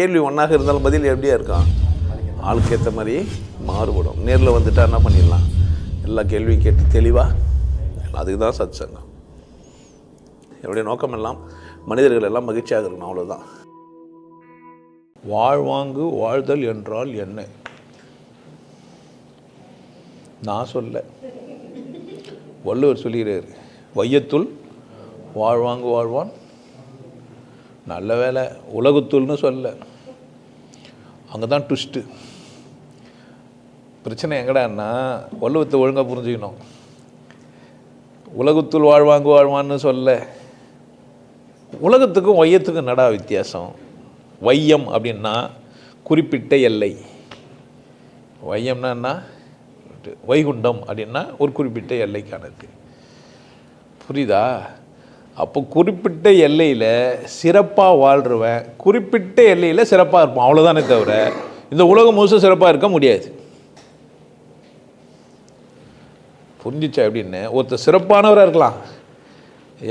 கேள்வி ஒன்றாக இருந்தாலும் பதில் எப்படியா இருக்கான்? ஆளுக்கு ஏற்ற மாதிரி மாறுபடும். நேரில் வந்துட்டா என்ன பண்ணிடலாம்? எல்லா கேள்வியும் கேட்டு தெளிவாக அதுக்கு தான் சத் சங்கம் என்னுடைய நோக்கம் எல்லாம் மனிதர்கள் எல்லாம் மகிழ்ச்சியாக இருக்கணும் அவ்வளோதான் வாழ்வாங்கு வாழ்தல் என்றால் என்ன? நான் சொல்ல. வள்ளுவர் சொல்லுகிறார் வையத்துள் வாழ்வாங்கு வாழ்வான் நல்ல வேலை உலகத்துள்னு சொல்ல. அங்கே தான் ட்விஸ்ட்டு பிரச்சனை எங்கடான்னா வள்ளுவத்தை ஒழுங்காக புரிஞ்சுக்கணும். உலகத்துள் வாழ்வாங்கு வாழ்வான்னு சொல்ல உலகத்துக்கும் வையத்துக்கும் நடா வித்தியாசம்? வையம் அப்படின்னா குறிப்பிட்ட எல்லை. வையம்னா என்ன? வைகுண்டம் அப்படின்னா ஒரு குறிப்பிட்ட எல்லைக்கானது. புரியுதா? அப்போ குறிப்பிட்ட எல்லையில் சிறப்பாக வாழ்கிறவன் குறிப்பிட்ட எல்லையில் சிறப்பாக இருப்பான். அவ்வளோதானே தவிர இந்த உலகம் முழுசும் சிறப்பாக இருக்க முடியாது. புரிஞ்சிச்சா அப்படின்னு ஒருத்தர் சிறப்பானவராக இருக்கலாம்.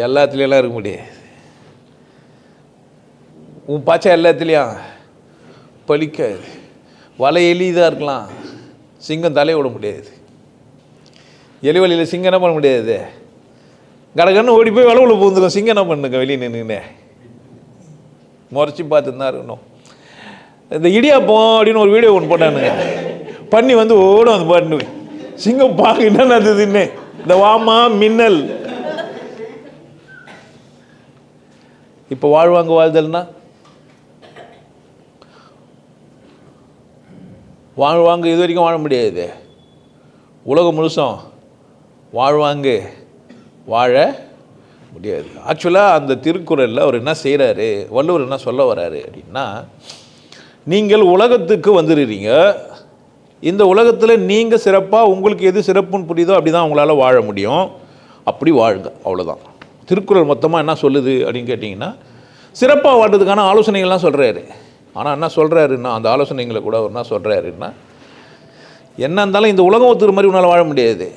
எல்லாத்துலேயெல்லாம் இருக்க முடியாது. உன் பாச்சா எல்லாத்துலேயும் பலிக்காது வலை எளிதாக இருக்கலாம். சிங்கம் தலையை விட முடியாது. எலி வழியில் சிங்கம் என்ன பண்ண முடியாது? கடகன்னு ஓடி போய் வளவில் பூந்துடும் சிங்கம் என்ன பண்ணுங்க? வெளியே நின்றுனே முறைச்சி பார்த்துட்டு தான் இருக்கணும். இந்த இடியாப்பம் அப்படின்னு ஒரு வீடியோ ஒன்று போட்டானுங்க பண்ணி வந்து ஓடும் அந்த பாட்டு சிங்கம் பாக்கு என்ன நடந்ததுன்னு. இந்த வாமா மின்னல். இப்போ வாழ்வாங்க வாழ்தல்னா? வாழ்வாங்க இது வரைக்கும் வாழ முடியாது. உலகம் முழுசும் வாழ்வாங்க. வாழ முடியாது. ஆக்சுவலாக அந்த திருக்குறளில் அவர் என்ன செய்கிறாரு வள்ளுவர் என்ன சொல்ல வர்றாரு அப்படின்னா நீங்கள் உலகத்துக்கு வந்துடுறீங்க இந்த உலகத்தில் நீங்கள் சிறப்பாக உங்களுக்கு எது சிறப்புன்னு புரியுதோ அப்படி தான் உங்களால் வாழ முடியும். அப்படி வாழுங்க. அவ்வளோதான் திருக்குறள் மொத்தமாக என்ன சொல்லுது அப்படின்னு கேட்டிங்கன்னா சிறப்பாக வாழ்றதுக்கான ஆலோசனைகள்லாம் சொல்கிறாரு ஆனால் என்ன சொல்கிறாருன்னா அந்த ஆலோசனைகளை கூட அவர் என்ன சொல்கிறாருன்னா என்ன இருந்தாலும் இந்த உலகம் ஒத்துக்கிற மாதிரி உன்னால் வாழ முடியாது.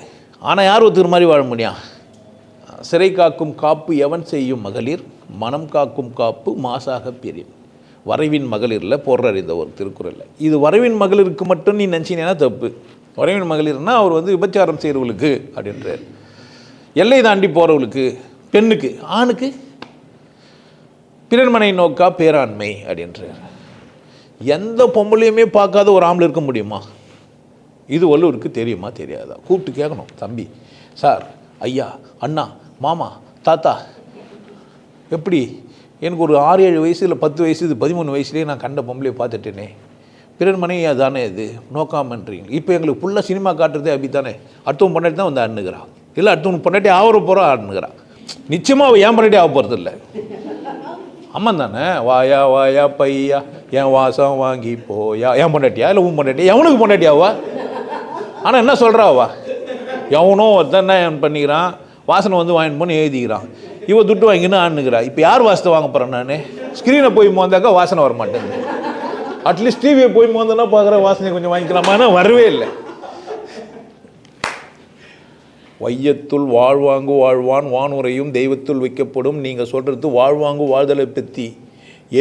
ஆனால் யார் ஒத்துக்கிற மாதிரி வாழ முடியும்? சிறை காக்கும் காப்பு எவன் செய்யும் மகளிர்? மனம் காக்கும் காப்பு மாசாக பெரிய வரைவின் மகளிரில் போடுறார் இந்த ஒரு திருக்குறளில். இது வரைவின் மகளிருக்கு மட்டும் நீ நினச்சினேன்னா தப்பு. வரைவின் மகளிர்னா அவர் வந்து விபச்சாரம் செய்கிறவங்களுக்கு அப்படின்றார். எல்லை தாண்டி போகிறவங்களுக்கு பெண்ணுக்கு ஆணுக்கு? பிறன்மனை நோக்கா பேராண்மை அப்படின்றார். எந்த பொம்பளையுமே பார்க்காத ஒரு ஆம்பளை இருக்க முடியுமா? இது வள்ளுவருக்கு தெரியுமா தெரியாதா? கூப்பிட்டு கேட்கணும் தம்பி. சார் ஐயா அண்ணா மாமா தாத்தா எப்படி? எனக்கு ஒரு ஆறு ஏழு வயசு இல்லை பத்து வயசு இது பதிமூணு வயசுலேயே நான் கண்ட பொம்பளையை பார்த்துட்டேனே. பிறர் மனைவி தானே இது? நோக்காமன்றீங்க. இப்போ எங்களுக்கு ஃபுல்லாக சினிமா காட்டுறதே அப்படி தானே அடுத்தவன் பொண்டாட்டி தான் வந்து ஆடுனுகிறான் இல்லை அடுத்தவன் பொண்டாட்டி ஆவற போகிறோம் ஆடுனுகிறான் நிச்சயமாக அவள் ஏன் பொண்டாட்டி ஆக போகிறது இல்லை. அம்மன் தானே? வாயா வாயா பையா என் வாசம் வாங்கி போயா. என் பொண்டாட்டியா? இல்லை உன் பொண்டாட்டியா? எவனுக்கு பொண்டாட்டியாவா ஆனால் என்ன சொல்கிறா எவனோ ஒருத்தன் என்ன பண்ணிக்கிறான்? வாசனை வந்து வாங்கிட்டு போன்னு எழுதிக்கிறான். இவன் துட்டு வாங்கின்னு ஆண்டுக்கிறா இப்போ யார் வாசத்தை வாங்க போகிறேன் நான்? ஸ்க்ரீனை போய் மோந்தாக்கா வாசனை வர மாட்டேங்குது அட்லீஸ்ட் டிவியை போய் மோந்தனா பார்க்குற வாசனை கொஞ்சம் வாங்கிக்கலாமான்னா வரவே இல்லை. வையத்துள் வாழ்வாங்கு வாழ்வான் வானுரையும் தெய்வத்துள் வைக்கப்படும். நீங்கள் சொல்கிறது வாழ்வாங்கு வாழ்தலை பற்றி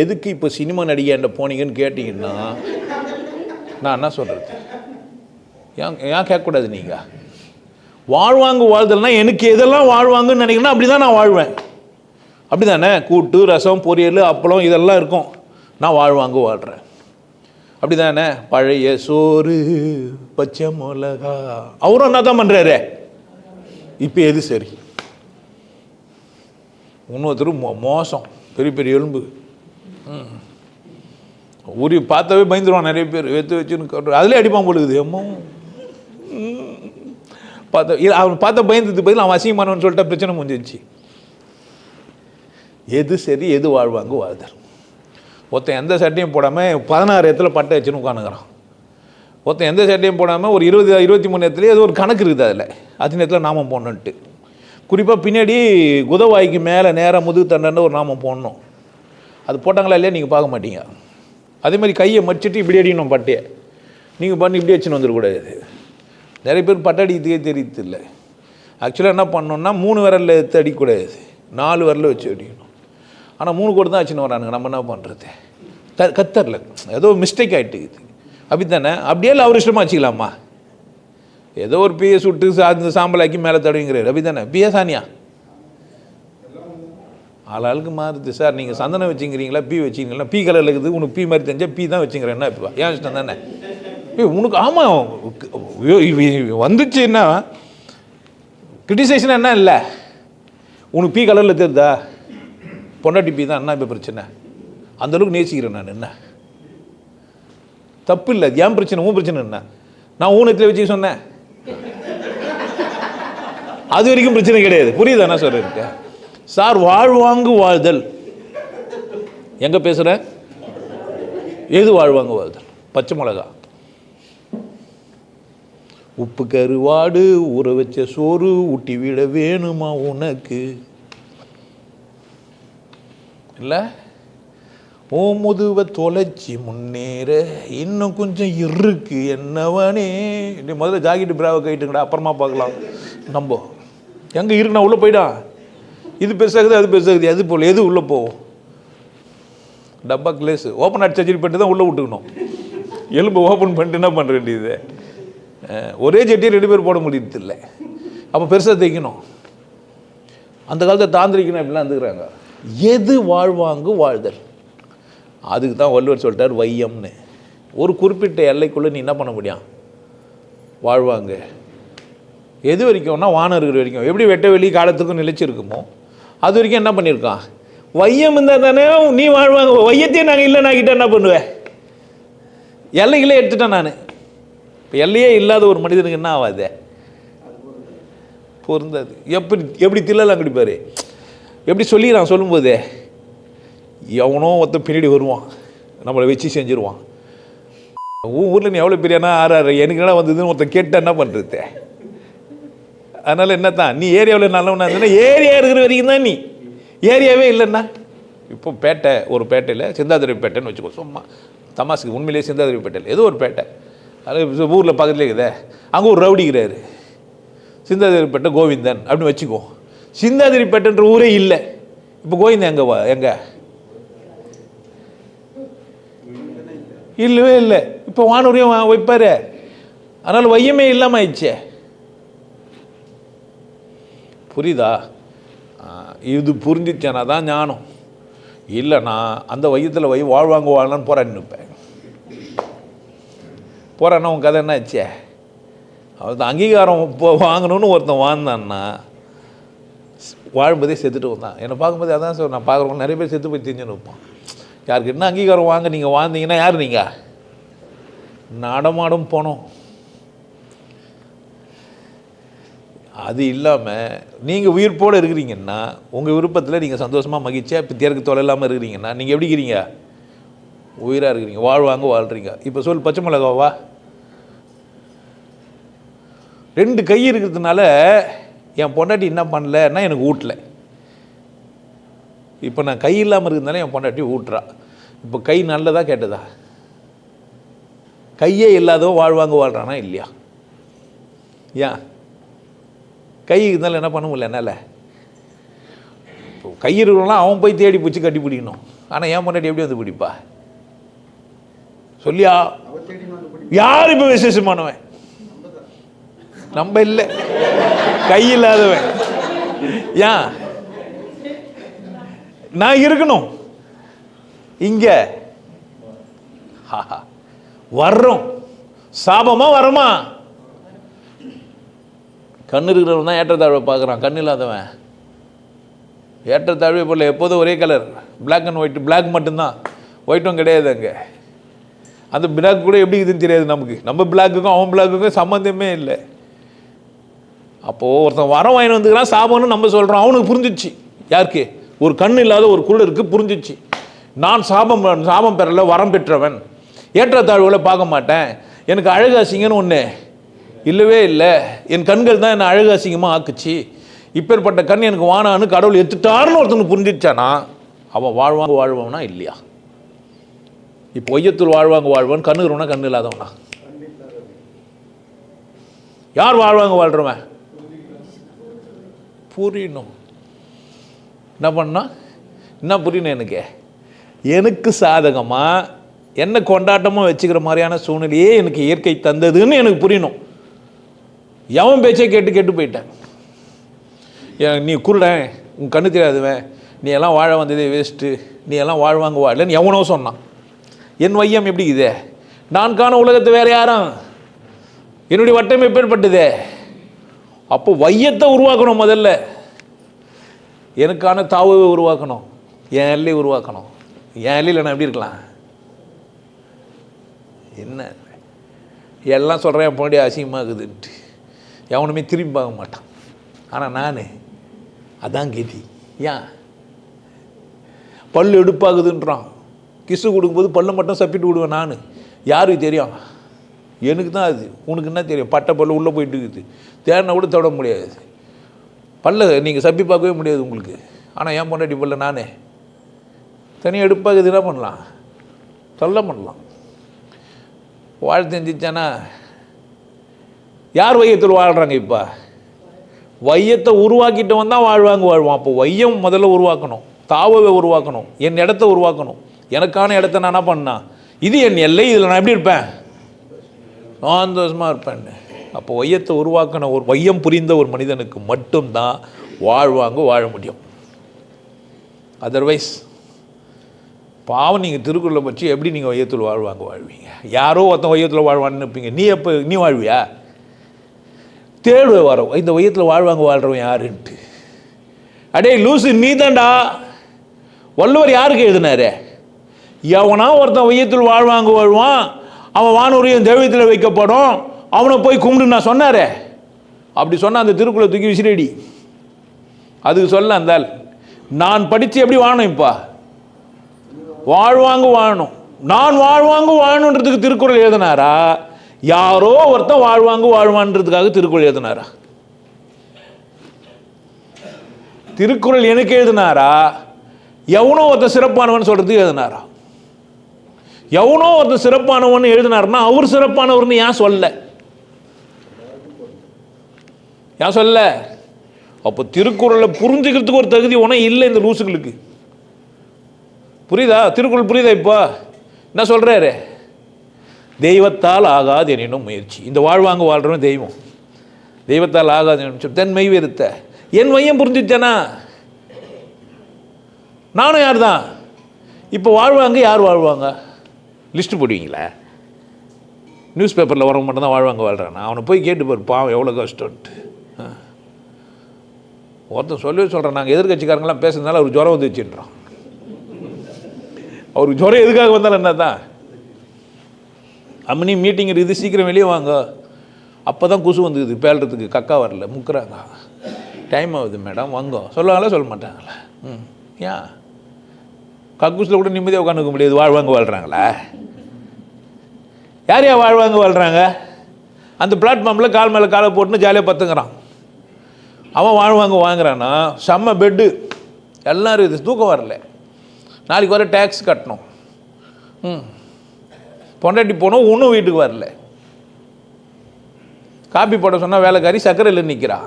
எதுக்கு இப்போ சினிமா நடிகைண்ட போனீங்கன்னு கேட்டிங்கன்னா நான் என்ன சொல்கிறது ஏன் ஏன் கேட்கக்கூடாது நீங்கள் வாழ்வாங்கு வாழ்தல்னா எனக்கு எதெல்லாம் வாழ்வாங்கன்னு நினைக்கிறேன்னா அப்படி தான் நான் வாழ்வேன். அப்படி தானே கூட்டு ரசம் பொரியல் அப்பளம் இதெல்லாம் இருக்கும். நான் வாழ்வாங்கு வாழ்கிறேன் அப்படி தானே பழைய சோறு பச்சை மிளகா. அவரும் என்ன தான் பண்ணுறாரு இப்போ எது சரி? இன்னொருத்தர் மோ மோசம். பெரிய பெரிய எலும்பு. ஊரி பார்த்தாவே பயந்துருவான் நிறைய பேர். வெத்து வச்சுன்னு அதுலேயே அடிப்பான் பொழுது எம்மோ? பார்த்தா அவன் பார்த்த பயந்துக்கு பதில் அவன் அசிங்கமானவன் சொல்லிட்ட பிரச்சனை முடிஞ்சிச்சு எது சரி எது வாழ்வாங்க வாழ்தல். ஒருத்தன் எந்த சட்டையும் போடாமல் பதினாறு இடத்துல பட்டை வச்சுன்னு உட்காந்துக்கிறான் ஒருத்தன் எந்த சட்டையும் போடாமல் ஒரு இருபது இருபத்தி மூணு இடத்துலேயே அது ஒரு கணக்கு இருக்குது அதில். அது நேரத்தில் நாமம் போடணுன்ட்டு குறிப்பாக பின்னாடி குதவாய்க்கு மேலே நேராக முதுகு தண்டன்னு ஒரு நாமம் போடணும். அது போட்டாங்களா இல்லையா? நீங்கள் பார்க்க மாட்டீங்க. அதே மாதிரி கையை மடிச்சிட்டு இப்படி அடிக்கணும் பட்டையை. நீங்கள் பண்ணி இப்படி வச்சுன்னு வந்துடக்கூடாது. நிறைய பேர் பட்டை அடிக்கிறதுக்கே தெரியுது இல்லை ஆக்சுவலாக என்ன பண்ணணும்னா மூணு விரலில் எடுத்து அடிக்கூடாது நாலு விரலில் வச்சு அடிக்கணும். ஆனால் மூணு கூட தான் ஆச்சுன்னு வரானுங்க. நம்ம என்ன பண்ணுறது த கத்தரில். ஏதோ மிஸ்டேக் ஆகிட்டு அப்படி தானே அப்படியே இல்லை அவர் இஷ்டமாக வச்சுக்கலாமா? ஏதோ ஒரு பிஏ சுட்டு சா சாம்பலாக்கி மேலே தடவிங்கிறார். அப்படி தானே பிஏ சானியா ஆளாளுக்கு மாறுது. சார் நீங்கள் சந்தனம் வச்சுங்கிறீங்களா? பி வச்சுக்கிறீங்களா? பீ கலரில் இருக்குது. உனக்கு பீ மாதிரி தெரிஞ்சால் பீ தான் வச்சுக்கிறேன் என்ன இப்போ. ஏன் இஷ்டம் தானே? உனக்கு ஆமாம் வந்துச்சுன்னா கிரிட்டிசைஸ்னா என்ன இல்லை? உனக்கு பீ கலரில் தெரியுதா? பொண்டாட்டி பீ தான் என்ன இப்போ பிரச்சனை. அந்தளவுக்கு நேசிக்கிறேன் நான் என்ன? தப்பு இல்லை ஏன் பிரச்சனை உன் பிரச்சனை என்ன? நான் ஊனத்தில் வச்சு சொன்னேன். அது வரைக்கும் பிரச்சனை கிடையாது. புரியுதா என்ன சொல்கிறேன் சார் வாழ்வாங்கு வாழ்தல். எங்கே பேசுகிறேன் எது வாழ்வாங்கு வாழ்தல்? பச்சை மிளகா. உப்பு கருவாடு ஊற வச்ச சோறு ஊட்டி விட வேணுமா உனக்கு? இல்லை? ஓ முதுவை தொலைச்சி முன்னேற இன்னும் கொஞ்சம் இருக்கு என்னவனே. நீ முதல்ல ஜாக்கெட்டு பிராவை கைட்டுங்கடா அப்புறமா பார்க்கலாம். நம்ப. எங்கே இருக்குண்ணா உள்ளே போயிடா. இது பெருசாகுது அது பெருசாகுது அது போல் எது உள்ளே போவோம் டப்பா கிளேஸ் ஓப்பன் அடிச்சு சர்ஜரி பண்ணிட்டு தான் உள்ளே விட்டுக்கணும். எலும்பு ஓப்பன் பண்ணிட்டு என்ன பண்ண வேண்டியது? ஒரே ஜட்டியை ரெண்டு பேர் போட முடியுது இல்லை அப்போ பெருசாக தைக்கணும் அந்த காலத்தை தாந்திரிக்கணும் அப்படிலாம் இருந்துக்கிறாங்க. எது வாழ்வாங்கு வாழ்தல். அதுக்கு தான் வள்ளுவர் சொல்லிட்டார் வையம்னு. ஒரு குறிப்பிட்ட எல்லைக்குள்ளே நீ என்ன பண்ண முடியும்? வாழ்வாங்க. எது வரைக்கும்னா வானம் இருக்கிற வரைக்கும். எப்படி வெட்ட வெளி காலத்துக்கும் நிலைச்சிருக்குமோ அது வரைக்கும் என்ன பண்ணியிருக்கான்? வையம் இருந்தால் தானே நீ வாழ்வாங்க. வையத்தையும் நாங்கள் இல்லை நான் என்ன பண்ணுவேன் எல்லைகளே எடுத்துட்டேன் நான். இப்போ எல்லையே இல்லாத ஒரு மனிதனுக்கு என்ன ஆகாது பொருந்தாது. எப்படி எப்படி தில்லலாம் குடிப்பார்? எப்படி சொல்லிக்கிறான் சொல்லும்போது எவனோ ஒருத்தன் பின்னாடி வருவான். நம்மளை வச்சு செஞ்சுருவான். உன் ஊரில் நீ எவ்வளோ பெரியனா ஆறாரு? எனக்கு என்ன வந்ததுன்னு ஒருத்தன் கேட்டால் என்ன பண்ணுறது அதனால் என்ன தான் நீ ஏரியாவில் நல்லவனா இருந்தா ஏரியா இருக்கிற வரைக்கும் தான் நீ. ஏரியாவே இல்லைன்னா. இப்போ பேட்டை ஒரு பேட்டையில் சிந்தாதிரி பேட்டைன்னு வச்சுக்கோ. சும்மா தமாசுக்கு உண்மையிலேயே சிந்தாதிரி பேட்டையில். ஏதோ ஒரு பேட்டை. அது ஊரில் பக்கத்துலேயே இருக்குதே. அங்கே ஒரு ரவுடிக்கிறாரு சிந்தாதிரிப்பேட்டை கோவிந்தன் அப்படின்னு வச்சுக்கோ. சிந்தாதிரிப்பேட்டைன்ற ஊரே இல்லை. இப்போ கோவிந்தன் எங்கே வா எங்கே? இல்லவே இல்லை. இப்போ வானூரையும் வா- அதனால் வையமே இல்லாமல் ஆயிடுச்சே. புரியுதா? இது புரிஞ்சிச்சேனா தான் ஞானம். இல்லைன்னா அந்த வையத்தில் வை வாழ்வாங்க வாழலான்னு போராடி நிற்பேன் போகிறான்னா உன் கதை என்ன ஆச்சே? அவன் அங்கீகாரம் இப்போ வாங்கணும்னு ஒருத்தன் வாழ்ந்தான்னா வாழும்போதே செத்துட்டு வந்தான். என்னை பார்க்கும்போது அதான் சார் நான் பார்க்குறவங்க நிறைய பேர் செத்து போய் தெரிஞ்சுன்னு வைப்பான் யாருக்கு என்ன அங்கீகாரம் வாங்க நீங்கள் வாழ்ந்தீங்கன்னா யார் நீங்கள் நடமாடும் போனோம். அது இல்லாமல் நீங்கள் உயிர்ப்போடு இருக்கிறீங்கன்னா உங்கள் விருப்பத்தில் நீங்கள் சந்தோஷமாக மகிழ்ச்சியாக இப்போ தேர்க்கு தொலை இல்லாமல் இருக்கிறீங்கன்னா நீங்கள் எப்படி இருக்கிறீங்க உயிராக இருக்கிறீங்க. வாழ்வாங்க வாழ்கிறீங்க இப்போ சொல் பச்சை மிளகாவா? ரெண்டு கை இருக்கிறதுனால என் பொண்டாட்டி என்ன பண்ணலன்னா எனக்கு ஊட்டல. இப்போ நான் கை இல்லாமல் இருக்கிறதுனால என் பொண்டாட்டி ஊட்டுறா. இப்போ கை நல்லதா கேட்டதா? கையே இல்லாதவன் வாழ்வாங்க வாழ்கிறானா இல்லையா? ஏன்? கை இருந்தாலும் என்ன பண்ண முடியல என்னால்? இப்போ கை இருக்கிறவங்களாம் அவன் போய் தேடி பிடிச்சி கட்டி பிடிக்கணும். ஆனால் என் பொண்டாட்டி எப்படி வந்து பிடிப்பா? சொல்லியா? யார் இப்போ விசேஷமானவன்? நம்ம இல்லை. கை இல்லாதவன். ஏன் நான் இருக்கணும். இங்க. வர்றோம். சாபமா வரமா கண்ணு இருக்கிறவன் தான் ஏற்றத்தாழ்வை பார்க்குறான். கண் இல்லாதவன். ஏற்றத்தாழ்வே போல எப்போதும் ஒரே colour black and white black மட்டும்தான். ஒயிட்டும் கிடையாது அங்கே. அந்த பிளாக் கூட எப்படி இதுன்னு தெரியாது நமக்கு. நம்ம பிளாக்குக்கும் அவன் பிளாக்குக்கும் சம்மந்தமே இல்லை. அப்போது ஒருத்தன் வரம் வாங்கி வந்துக்கிறான் சாபம்னு நம்ம சொல்கிறோம் அவனுக்கு புரிஞ்சிச்சு. யாருக்கு? ஒரு கண் இல்லாத ஒரு குள்ளருக்கு புரிஞ்சிச்சு. நான் சாபம் சாபம் பெறல வரம் பெற்றவன். ஏற்றத்தாழ்வுகளை பார்க்க மாட்டேன். எனக்கு அழகாசிங்கன்னு ஒன்று இல்லவே இல்லை. என் கண்கள் தான் என்னை அழகு அசிங்கமாக ஆக்குச்சு. இப்பேற்பட்ட கண் எனக்கு வானான்னு கடவுள் எடுத்துட்டாருன்னு ஒருத்தனுக்கு புரிஞ்சிச்சானா அவன் வாழ்வாங்க வாழ்வானா இல்லையா? இப்போ ஒய்யத்தில் வாழ்வாங்க வாழ்வன் கண்ணுக்குறவனா கண்ணு இல்லாதவனா? யார் வாழ்வாங்க வாழ்கிறவன் புரியணும் என்ன பண்ணா? என்ன புரியணும் எனக்கு? எனக்கு சாதகமாக என்ன கொண்டாட்டமாக வச்சுக்கிற மாதிரியான சூழ்நிலையே எனக்கு இயற்கை தந்ததுன்னு எனக்கு புரியணும் எவன் பேச்சை கேட்டு கேட்டு போயிட்டேன். நீ குருடன் உன் கண்ணு தெரியாதுவேன். நீ எல்லாம் வாழ வந்ததே வேஸ்ட்டு நீ எல்லாம் வாழ்வாங்க வாழலன்னு எவனோ சொன்னான். என் வையம் எப்படி இதே? நான் காண உலகத்தை வேற யாரும்? என்னுடைய வட்டம் எப்பேற்பட்டதே? அப்போ வையத்தை உருவாக்கணும் முதல்ல. எனக்கான தாவை உருவாக்கணும். என் எல்லையை உருவாக்கணும். என் எல்லையில் நான் எப்படி இருக்கலாம்? என்ன? எல்லாம் சொல்கிறேன் என் பொண்ணு அசிங்கமாகுதுன்ட்டு. எவனுமே திரும்பி பார்க்க மாட்டான். ஆனால் நான் அதான் கதி. ஏன்? பல் எடுப்பாகுதுன்றான். கிசு கொடுக்கும்போது பல்லு மட்டும் சப்பிட்டு விடுவேன் நான். யாருக்கு தெரியும்? எனக்கு தான் அது. உனக்கு என்ன தெரியும்? பட்டை பல்லு உள்ளே போயிட்டு இருக்குது. தேடினா கூட தொட முடியாது. பல்ல நீங்கள் சப்பி பார்க்கவே முடியாது உங்களுக்கு. ஆனால் ஏன் பொண்டாட்டி பல்ல நானே. தனியாக எடுப்பாகுது என்ன பண்ணலாம்? சொல்ல பண்ணலாம். வாழ்த்து தெரிஞ்சிச்சானா யார் வையத்தில் வாழ்கிறாங்க இப்போ? வையத்தை உருவாக்கிட்டு வந்தால் வாழ்வாங்க வாழ்வான். அப்போ வையம் முதல்ல உருவாக்கணும். தாவவை உருவாக்கணும். என் இடத்த உருவாக்கணும். எனக்கான இடத்த நான் என்ன பண்ணா இது என் எல்லை. இதில் நான் எப்படி இருப்பேன்? சந்தோஷமாக இருப்பேன். அப்போ வையத்தை உருவாக்கின ஒரு வையம் புரிந்த ஒரு மனிதனுக்கு மட்டும்தான் வாழ்வாங்க வாழ முடியும். அதர்வைஸ் பாவம் நீங்கள் திருக்குறளை பற்றி எப்படி நீங்கள் வையத்தில் வாழ்வாங்க வாழ்வீங்க? யாரோ ஒருத்தன் வையத்தில் வாழ்வான்னு இருப்பீங்க நீ எப்போ நீ வாழ்வியா? தேடு வரோம். இந்த வையத்தில் வாழ்வாங்க வாழ்கிறவன் யாருன்ட்டு. அடே லூசு நீ தான்டா வள்ளுவர் யாருக்கு எழுதினாரு? எவனா ஒருத்தன் வையத்தில் வாழ்வாங்க வாழ்வான்? அவன் வானூரியம் தெய்வத்தில் வைக்கப்படும். அவனை போய் கும்பிடு நான் சொன்னாரே. அப்படி சொன்ன அந்த திருக்குளை தூக்கி விசிறடி. அதுக்கு சொல்ல அந்தால் நான் படித்து எப்படி வாழணும் இப்போ? வாழ்வாங்க வாழணும். நான் வாழ்வாங்க வாழணுன்றதுக்கு திருக்குறள் எழுதினாரா? யாரோ ஒருத்தன் வாழ்வாங்க வாழ்வான்றதுக்காக திருக்குறள் எழுதினாரா? திருக்குறள் எனக்கு எழுதினாரா? எவனோ ஒருத்தன் சிறப்பானவன் சொல்றதுக்கு எழுதினாரா? எவனோ ஒருத்தர் சிறப்பானவன் எழுதினாருன்னா அவர் சிறப்பானவர்னு ஏன் சொல்ல? ஏன் சொல்ல? அப்போ திருக்குறளை புரிஞ்சுக்கிறதுக்கு ஒரு தகுதி ஒன்றும் இல்லை இந்த லூசுகளுக்கு. புரியுதா? திருக்குறள் புரியுதா இப்போ? என்ன சொல்கிறாரு தெய்வத்தால் ஆகாது எனினும் முயற்சி. இந்த வாழ்வாங்க வாழ்கிறவன் தெய்வம். தெய்வத்தால் ஆகாது எனும் தென்மை வெறுத்த. என் மையம் புரிஞ்சுச்சேனா நானும் யார் தான் இப்போ வாழ்வாங்க யார் வாழ்வாங்க? லிஸ்ட்டு போடுவீங்களா? நியூஸ் பேப்பரில் வரவங்க மட்டும் தான் வாழ்வாங்க வாழ்கிறான் அவனை போய் கேட்டு பாரு பாவம் எவ்வளோ கஷ்டம்ட்டு ஒருத்தன் சொல்லவே சொல்கிறேன் நாங்கள் எதிர்கட்சிக்காரங்களாம் பேசுறதுனால அவர் ஜுரம் வந்து வச்சுன்றான் அவருக்கு ஜுரம் எதுக்காக வந்தாலும் என்ன தான் அம்மனி மீட்டிங் இருக்குது சீக்கிரம் வெளியே வாங்க. அப்போ தான் குசு வந்துக்குது பேல்றதுக்கு கக்கா வரல முக்குறாங்க. டைம் ஆகுது மேடம் வாங்க. சொல்லுவாங்களா சொல்ல மாட்டாங்களா? ம். ஏன் கக்கூசில் கூட நிம்மதியாக உட்காந்துக்க முடியாது. வாழ்வாங்க வாழ்கிறாங்களா யார் யார் வாழ்வாங்க வாழ்கிறாங்க அந்த பிளாட்ஃபார்மில் கால் மேலே காலை போட்டுன்னு ஜாலியாக பத்துங்கிறான். அவன் வாழ்வாங்க வாங்குறான்னா செம்ம பெட்டு எல்லாம் இருக்குது தூக்கம் வரல. நாளைக்கு வர டேக்ஸ் கட்டணும். ம். பொண்டாட்டி போனோம் ஒன்றும் வீட்டுக்கு வரல. காப்பி போட சொன்னால் வேலைக்காரி சர்க்கரையில் நிற்கிறா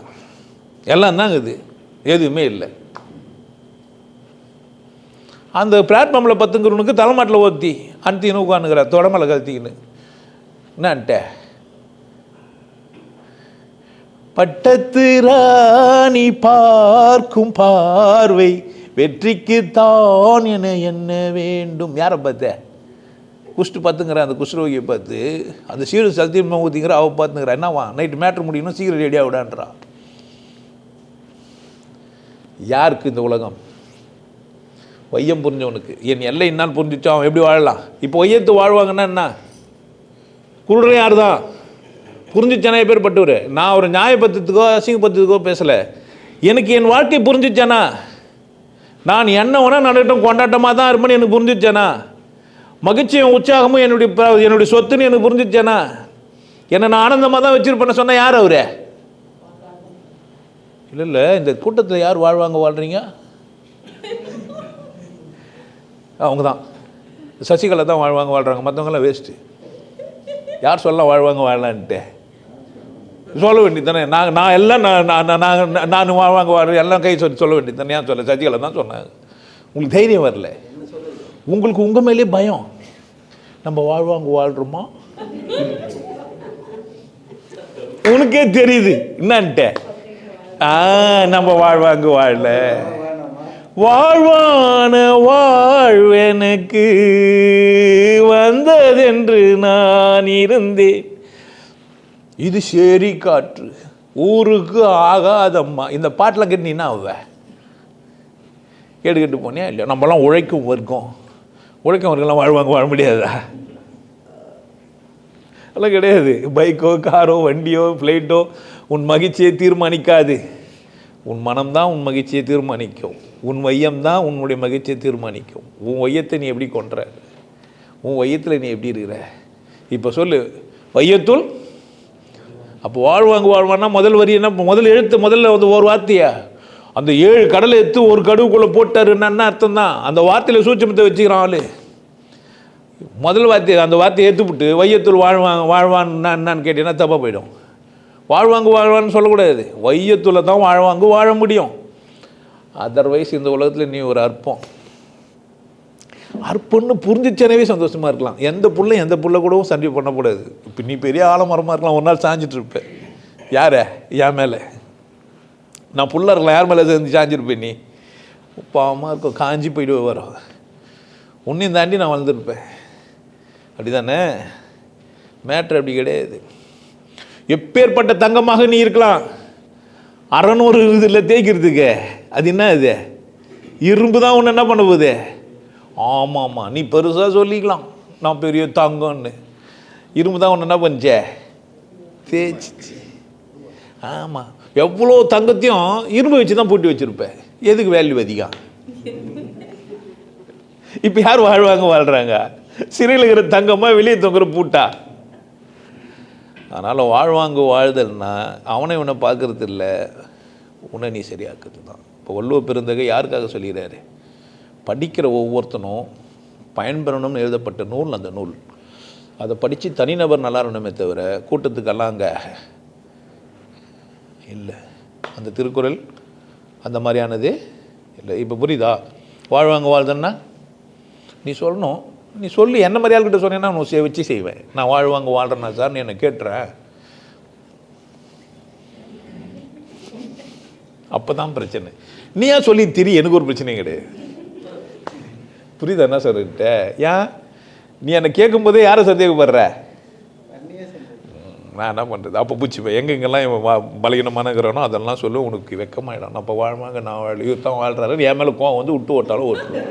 எல்லாம் தாங்க இது. எதுவுமே இல்லை. அந்த பிளாட்ஃபார்மில் பத்துங்கிறவனுக்கு தலைமாட்டில் ஓத்தி அன்த்தின்னு உட்காந்துக்கிறா தொடமலை கழுத்திக்கின்னு என்னன்ட்ட? பட்டத்து ராணி பார்க்கும் பார்வை வெற்றிக்கு தான் என என்ன வேண்டும். யாரை பார்த்த? குஷ்டு பார்த்துங்கிற அந்த குஷ்ரோகியை பார்த்து அந்த சீரு சத்தியமாக ஊற்றிங்கிற அவள் பார்த்துங்கிற என்னவா? நைட்டு மேட்ரு முடியணும் சீக்கிரம் ரெடியாக விடான்றா. யாருக்கு இந்த உலகம்? வையம் புரிஞ்சவனுக்கு. என் எல்லை என்னான்னு புரிஞ்சிச்சோ அவன் எப்படி வாழலாம்? இப்போ வையத்து வாழ்வாங்கன்னா என்ன? குருடன் யார் தான் புரிஞ்சிச்சானா பேர் பட்டுவர். நான் ஒரு நியாயபத்திரத்துக்கோ அசிங்கபத்திரத்துக்கோ பேசலை. எனக்கு என் வாழ்க்கை புரிஞ்சிச்சானா? நான் என்ன வேணால் நடட்டும் கொண்டாட்டமாக தான் இருப்பேன்னு எனக்கு புரிஞ்சிச்சானா? மகிழ்ச்சியும் உற்சாகமும் என்னுடைய ப- என்னுடைய சொத்துன்னு எனக்கு புரிஞ்சிச்சானா? என்னை நான் ஆனந்தமாக தான் வச்சுருப்பேன்னு சொன்னால் யார் அவரு? இல்லை இல்லை இந்த கூட்டத்தில் யார் வாழ்வாங்க வாழ்கிறீங்க அவங்க தான் சசிகலா தான் வாழ்வாங்க வாழ்கிறாங்க மற்றவங்களாம் வேஸ்ட்டு யார் சொல்ல வாழ்வாங்க வாழலான்ட்டு? சொல்ல வேண்டியது தானே நான் நான் எல்லாம் நான் நான் நான் நான் வாழ்வாங்க வாழ எல்லாம் கை சொல்லி சொல்ல வேண்டியது தானே ஏன் சொல்ல? சசிகலா தான் சொன்னாங்க. உங்களுக்கு தைரியம் வரல. உங்களுக்கு உங்கள் மேலே பயம். நம்ம வாழ்வாங்க வாழ்கிறோமா உனக்கே தெரியுது. என்னன்ட்டு? ஆ நம்ம வாழ்வாங்க வாழல. வாழ்வான வாழ்வெனக்கு வந்ததென்று நான் இருந்தேன். இது சரி காற்று. ஊருக்கு ஆகாதம்மா. இந்த பாட்டெலாம் கேட்டீங்கன்னா அவ கேட்டுக்கிட்டு போனியா? இல்லையா? நம்மலாம் உழைக்கும் வர்க்கம். உழைக்கும் வர்க்கம்லாம் வாழ்வாங்க வாழ முடியாதா? அதெல்லாம் கிடையாது. பைக்கோ காரோ வண்டியோ ஃப்ளைட்டோ உன் மகிழ்ச்சியை தீர்மானிக்காது. உன் மனம்தான் உன் மகிழ்ச்சியை தீர்மானிக்கும். உன் வையம் தான் உன்னுடைய மகிழ்ச்சியை தீர்மானிக்கும். உன் வையத்தை நீ எப்படி கொன்ற? உன் வையத்தில் நீ எப்படி இருக்கிற? இப்போ சொல்லு வையத்துள் அப்போ வாழ்வாங்க வாழ்வான்னா முதல் வரி என்ன? முதல் எழுத்து முதல்ல வந்து ஒரு வார்த்தையா? அந்த ஏழு கடலை எடுத்து ஒரு கடுவுக்குள்ளே போட்டார் என்னன்னா அர்த்தம் தான் அந்த வார்த்தையில் சூட்சமத்தை வச்சுக்கிறான் ஆளு. முதல் வார்த்தை அந்த வார்த்தையை ஏற்றுப்பிட்டு வையத்துள் வாழ்வாங்க வாழ்வான்னா என்னன்னு கேட்டீங்கன்னா தப்பாக போயிடும். வாழ்வாங்கு வாழ்வான்னு சொல்லக்கூடாது. வையத்தில் தான் வாழ்வாங்கு வாழ முடியும். அதர்வைஸ் இந்த உலகத்தில் நீ ஒரு அற்பம். அற்பன்னு புரிஞ்சிச்சனவே சந்தோஷமாக இருக்கலாம். எந்த புள்ள எந்த புள்ள கூடவும் சண்டை பண்ணக்கூடாது. இப்போ நீ பெரிய ஆலமரமாக இருக்கலாம் ஒரு நாள் சாஞ்சிட்டு இருப்பேன் யார? என் மேலே. நான் புள்ள இருக்கலாம் யார் மேலே சேர்ந்து சாஞ்சிருப்பேன் நீ? பாவமாக இருக்கும் காஞ்சி போயிட்டு வரும் உன்னையும் தாண்டி நான் வளர்ந்துருப்பேன். அப்படி தானே மேட்ரு அப்படி கிடையாது. எப்பேற்பட்ட தங்கமாக நீ இருக்கலாம்? அறநூறு இதில் தேய்க்கிறதுக்கு. அது என்ன இது? இரும்பு தான் ஒன்று என்ன பண்ண போகுது? ஆமாம் ஆமாம் நீ பெருசாக சொல்லிக்கலாம். நான் பெரிய தங்கம்னு. இரும்பு தான் ஒன்று என்ன பண்ணுச்சே தேய்ச்சிச்சு. ஆமாம் எவ்வளோ தங்கத்தையும் இரும்பு வச்சு தான் பூட்டி வச்சுருப்பேன் எதுக்கு வேல்யூ அதிகம்? இப்போ யார் வாழ்வாங்க வாழ்கிறாங்க சிறையில் இருக்கிற தங்கமாக வெளியே தொங்குற பூட்டா? அதனால் வாழ்வாங்க வாழ்தல்னா அவனை இவனை பார்க்கறது இல்லை உன்னை நீ சரியாக்குறது தான் இப்போ வள்ளுவ பெருந்தகை யாருக்காக சொல்கிறாரு? படிக்கிற ஒவ்வொருத்தனும் பயன்பெறணும்னு எழுதப்பட்ட நூல் அந்த நூல். அதை படித்து தனிநபர் நல்லா இருக்கணுமே தவிர கூட்டத்துக்கெல்லாம் அங்கே இல்லை. அந்த திருக்குறள் அந்த மாதிரியானது இல்லை. இப்போ புரியுதா? வாழ்வாங்க வாழ்தன்னா நீ சொல்லணும் நீ சொல்லி என்ன மாதிரி ஆள்கிட்ட சொன்னேன்னா நான் செய் வச்சு செய்வேன். நான் வாழ்வாங்க வாழ்கிறேன்னா சார் நீ என்னை கேட்டுறேன் அப்போ தான் பிரச்சனை. நீ ஏன் சொல்லி திரி? எனக்கு ஒரு பிரச்சனையும் கிடையாது. புரியுதா என்ன சொல்லிட்ட ஏன்? நீ என்னை கேட்கும்போதே யாரை சந்தேகப்படுற நான் என்ன பண்ணுறது அப்போ பூச்சிப்பேன் எங்கெங்கெல்லாம் இவன் பலகீனமானங்கிறானோ அதெல்லாம் சொல்லி உனக்கு வெக்கமாயிடும். அப்போ வாழ்வாங்க நான் வாழ் இவர் தான் வாழ்கிறாரு என் மேலே கோவம் வந்து விட்டு ஓட்டாலும் ஓட்டுருவேன்